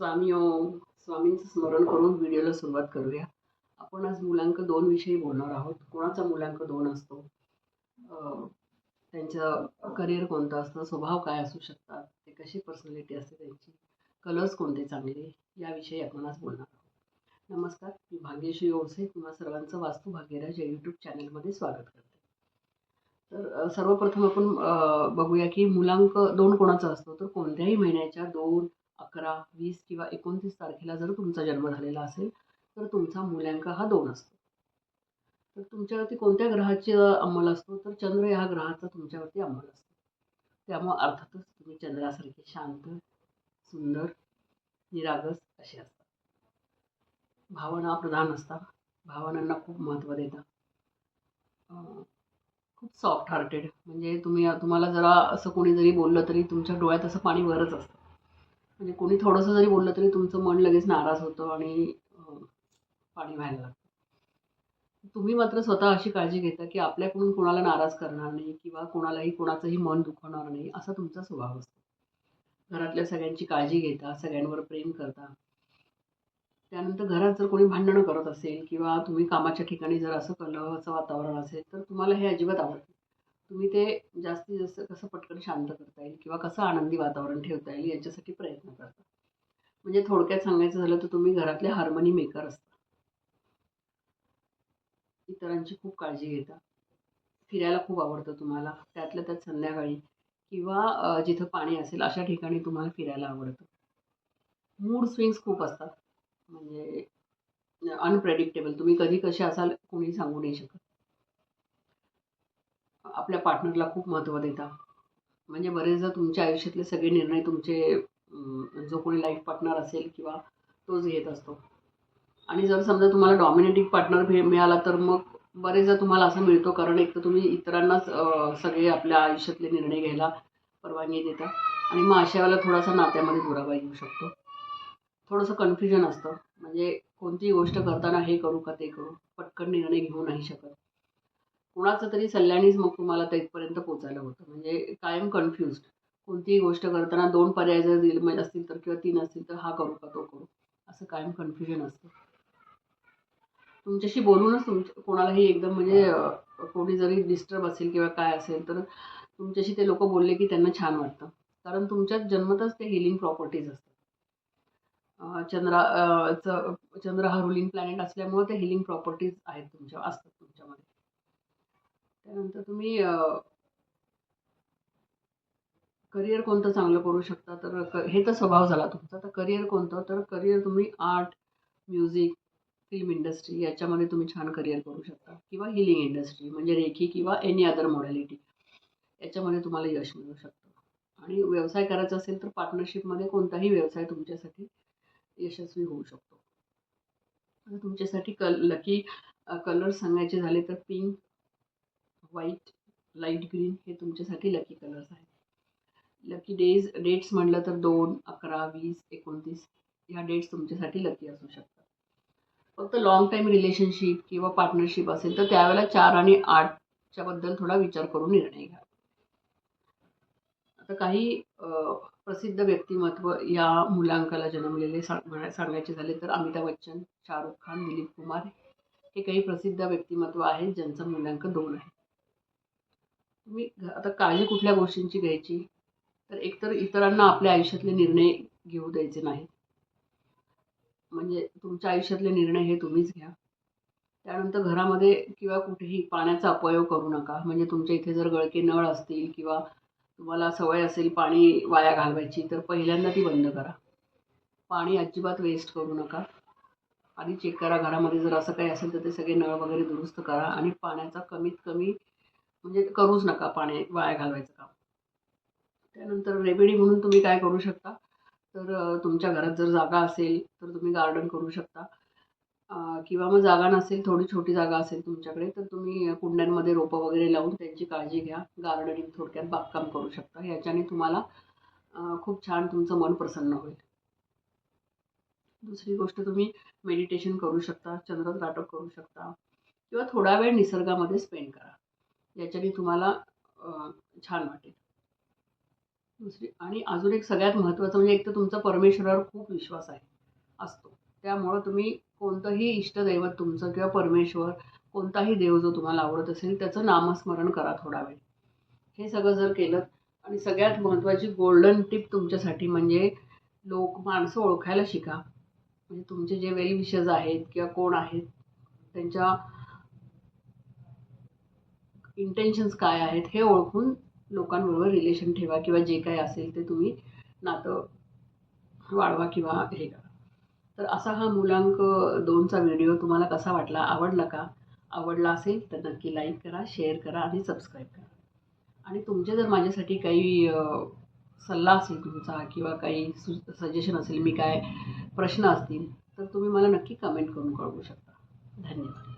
स्वामी ओम स्वामींचं स्मरण करून व्हिडिओला सुरुवात करूया. आपण आज मुलांक दोन विषयी बोलणार आहोत. कोणाचा मुलांक दोन असतो? त्यांचं करिअर कोणतं असतं? स्वभाव काय असू शकतात? ते कशी पर्सनॅलिटी असते त्यांची? कलर्स कोणते चांगले? याविषयी आपण आज बोलणार आहोत. नमस्कार मी भाग्यश्री ओळसे. तुम्हा सर्वांचं वास्तू भाग्यराज या यूट्यूब चॅनलमध्ये स्वागत करते. तर सर्वप्रथम आपण बघूया की मुलांक दोन कोणाचा असतो? तर कोणत्याही महिन्याच्या दोन अकरा वीस किंवा एकोणतीस तारखेला जर तुमचा जन्म झालेला असेल तर तुमचा मूल्यांक हा दोन असतो. तर तुमच्यावरती कोणत्या ग्रहाचे अंमल असतो? तर चंद्र या ग्रहाचा तुमच्यावरती अंमल असतो. त्यामुळं अर्थातच तुम्ही चंद्रासारखे शांत सुंदर निरागस असे असतात भावना प्रधान असतात भावनांना खूप महत्त्व देता. खूप सॉफ्ट हार्टेड म्हणजे तुम्ही तुम्हाला जरा असं कोणी जरी बोललं तरी तुमच्या डोळ्यात असं पाणी वरच असतं. म्हणजे कोणी थोडंसं जरी बोललं तरी तुमचं मन लगेच नाराज होतं आणि पाणी व्हायला लागतं. तुम्ही मात्र स्वतः अशी काळजी घेता की आपल्याकडून कोणाला नाराज करणार नाही किंवा कोणालाही कोणाचंही मन दुखवणार नाही असा तुमचा स्वभाव असतो. घरातल्या सगळ्यांची काळजी घेता सगळ्यांवर प्रेम करता. त्यानंतर घरात जर कोणी भांडणं करत असेल किंवा तुम्ही कामाच्या ठिकाणी जर असं कलहचं वातावरण असेल तर तुम्हाला हे अजिबात आवडत नाही. तुम्ही ते जास्तीत जास्त कसं पटकन शांत करता येईल किंवा कसं आनंदी वातावरण ठेवता येईल याच्यासाठी प्रयत्न करता. म्हणजे थोडक्यात सांगायचं झालं तर तुम्ही घरातले हार्मनी मेकर असता. इतरांची खूप काळजी घेता. फिरायला खूप आवडतं तुम्हाला. त्यातल्या त्यात संध्याकाळी किंवा जिथं पाणी असेल अशा ठिकाणी तुम्हाला फिरायला आवडतं. मूड स्विंग्स खूप असतात. म्हणजे अनप्रेडिक्टेबल तुम्ही कधी कसे असाल कोणी सांगू नाही शकत. आपल्या पार्टनरला खूप महत्त्व देता. म्हणजे बरेचदा तुमच्या आयुष्यातले सगळे निर्णय तुमचे जो कोणी लाईफ पार्टनर असेल किंवा तोच घेत असतो. आणि जर समजा तुम्हाला डॉमिनेटिंग पार्टनर भे मिळाला तर मग बरेचदा तुम्हाला असं मिळतो. कारण एक तर तुम्ही इतरांनाच सगळे आपल्या आयुष्यातले निर्णय घ्यायला परवानगी देता. आणि मग अशा वेळेला थोडासा नात्यामध्ये दुरावा येऊ शकतो. थोडंसं कन्फ्युजन असतं. म्हणजे कोणतीही गोष्ट करताना हे करू का ते करू. पटकन निर्णय घेऊ नाही शकत. कुणाचं तरी सल्ल्यानेच मग तुम्हाला तिथपर्यंत पोचायला होतं. म्हणजे कायम कन्फ्युज्ड कोणतीही गोष्ट करताना दोन पर्याय जर दिले म्हणजे असतील तर किंवा तीन असतील तर हा करू का तो करू. असं कायम कन्फ्युजन असतं. तुमच्याशी बोलूनच तुमच्या कोणालाही एकदम म्हणजे कोणी जरी डिस्टर्ब असेल किंवा काय असेल तर तुमच्याशी ते लोक बोलले की त्यांना छान वाटतं. कारण तुमच्यात जन्मतच ते हिलिंग प्रॉपर्टीज असतात. चंद्रा च- चंद्र हा रुलिंग प्लॅनेट असल्यामुळे ते हिलिंग प्रॉपर्टीज आहेत तुमच्या असतात तुमच्यामध्ये. त्यानंतर तुम्ही करिअर कोणतं चांगलं करू शकता? तर क हे तर स्वभाव झाला तुमचा. तर करिअर कोणतं? तर करिअर तुम्ही आर्ट म्युझिक फिल्म इंडस्ट्री याच्यामध्ये तुम्ही छान करिअर करू शकता. किंवा हिलिंग इंडस्ट्री म्हणजे रेखी किंवा एनी अदर मॉडॅलिटी याच्यामध्ये तुम्हाला यश मिळू शकतं. आणि व्यवसाय करायचा असेल तर पार्टनरशिपमध्ये कोणताही व्यवसाय तुमच्यासाठी यशस्वी होऊ शकतो. तुमच्यासाठी कल लकी कलर सांगायचे झाले तर पिंक व्हाईट लाइट ग्रीन हे तुमच्यासाठी लकी कलर्स आहेत. लकी डेज डेट्स म्हटलं तर दोन अकरा वीस एकोणतीस ह्या डेट्स तुमच्यासाठी लकी असू शकतात. फक्त लॉंग टाईम रिलेशनशिप किंवा पार्टनरशिप असेल तर त्यावेळेला चार आणि आठच्या बद्दल थोडा विचार करून निर्णय घ्या. आता काही प्रसिद्ध व्यक्तिमत्व या मुलांकाला जन्मलेले सांग सांगायचे झाले तर अमिताभ बच्चन शाहरुख खान दिलीप कुमार हे काही प्रसिद्ध व्यक्तिमत्व आहेत ज्यांचं मूल्यांक दोन आहे. तुम्ही घ- आता काळजी कुठल्या गोष्टींची घ्यायची? तर एकतर इतरांना आपल्या आयुष्यातले निर्णय घेऊ द्यायचे नाहीत. म्हणजे तुमच्या आयुष्यातले निर्णय हे तुम्हीच घ्या. त्यानंतर घरामध्ये किंवा कुठेही पाण्याचा अपयोग करू नका. म्हणजे तुमच्या इथे जर गळके नळ असतील किंवा तुम्हाला सवय असेल पाणी वाया घालवायची तर पहिल्यांदा ती बंद करा. पाणी अजिबात वेस्ट करू नका. आधी चेक करा घरामध्ये जर असं काही असेल तर ते सगळे नळ वगैरे दुरुस्त करा आणि पाण्याचा कमीत कमी म्हणजे करूच नका पाणी वाया घालवायचं काम. त्यानंतर रेमेडी म्हणून तुम्ही काय करू शकता? तर तुमच्या घरात जर जागा असेल तर तुम्ही गार्डन करू शकता. किंवा मग जागा नसेल थोडी छोटी जागा असेल तुमच्याकडे तर तुम्ही कुंड्यांमध्ये रोपं वगैरे लावून त्यांची काळजी घ्या. गार्डनिंग थोडक्यात बागकाम करू शकता. याच्याने तुम्हाला खूप छान तुमचं मन प्रसन्न होईल. दुसरी गोष्ट तुम्ही मेडिटेशन करू शकता चंद्र नाटक करू शकता किंवा थोडा वेळ निसर्गामध्ये स्पेंड करा. याच्याने तुम्हाला छान वाटेल. दुसरी आणि अजून एक सगळ्यात महत्त्वाचं म्हणजे एक तर तुमचा परमेश्वरावर खूप विश्वास आहे असतो. त्यामुळं तुम्ही कोणतंही इष्टदैवत तुमचं किंवा परमेश्वर कोणताही देव जो तुम्हाला आवडत असेल त्याचं नामस्मरण करा थोडा वेळ. हे सगळं जर केलं आणि सगळ्यात महत्त्वाची गोल्डन टिप तुमच्यासाठी म्हणजे लोक माणसं ओळखायला शिका. म्हणजे तुमचे जे वेल विशेष आहेत किंवा कोण आहेत त्यांच्या इंटेन्शन्स काय आहेत हे ओळखून लोकांबरोबर रिलेशन ठेवा किंवा जे काय असेल ते तुम्ही नातं वाढवा किंवा हे करा. तर असा हा मुलांक दोनचा व्हिडिओ तुम्हाला कसा वाटला आवडला का? आवडला असेल तर नक्की लाईक करा शेअर करा आणि सबस्क्राईब करा. आणि तुमचे जर माझ्यासाठी काही सल्ला असेल तुमचा किंवा काही सु सजेशन असेल मी काय प्रश्न असतील तर तुम्ही मला नक्की कमेंट करून कळवू शकता. धन्यवाद.